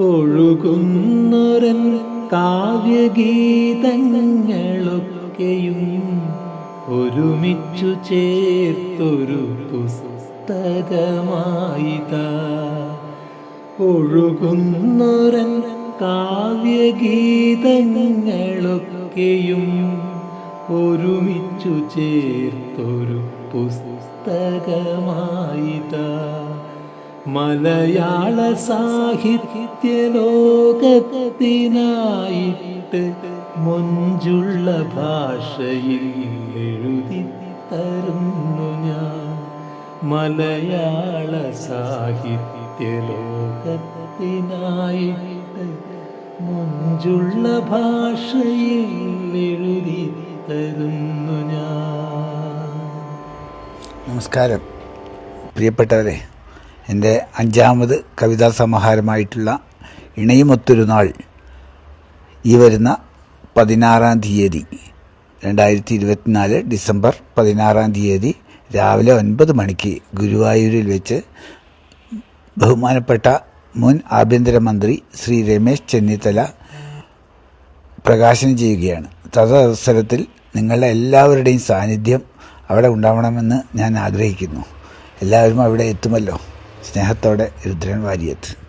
ഒഴുകുന്നൊരൻ കാവ്യഗീതങ്ങളൊക്കെയും ഒരുമിച്ചു ചേർത്തൊരു പുസ്തകമായിതാ. ഒഴുകുന്നൊരൻ കാവ്യഗീതങ്ങളൊക്കെയും ഒരുമിച്ചു ചേർത്തൊരു പുസ്തകമായിതാ. മലയാള സാഹിത്യ ലോകത്തിനായിട്ട് മൊഞ്ചുള്ള ഭാഷയിൽ എഴുതി തരുന്നു ഞാൻ. മലയാള സാഹിത്യ ലോകത്തിനായിട്ട് മൊഞ്ചുള്ള ഭാഷയിൽ എഴുതി തരുന്നു ഞാൻ. നമസ്കാരം. പ്രിയപ്പെട്ടവരെ എന്റെ അഞ്ചാമത് കവിതാ സമാഹാരമായിട്ടുള്ള ഇണയുമൊത്തൊരു നാൾ ഈ വരുന്ന പതിനാറാം തീയതി രണ്ടായിരത്തി ഇരുപത്തിനാല് ഡിസംബർ പതിനാറാം തീയതി രാവിലെ ഒൻപത് മണിക്ക് ഗുരുവായൂരിൽ വെച്ച് ബഹുമാനപ്പെട്ട മുൻ ആഭ്യന്തരമന്ത്രി ശ്രീ രമേശ് ചെന്നിത്തല പ്രകാശനം ചെയ്യുകയാണ്. തദവസരത്തിൽ നിങ്ങളുടെ എല്ലാവരുടെയും സാന്നിധ്യം അവിടെ ഉണ്ടാവണമെന്ന് ഞാൻ ആഗ്രഹിക്കുന്നു. എല്ലാവരും അവിടെ എത്തുമല്ലോ. സ്നേഹത്തോടെ രുദ്രൻ വാര്യത്ത്.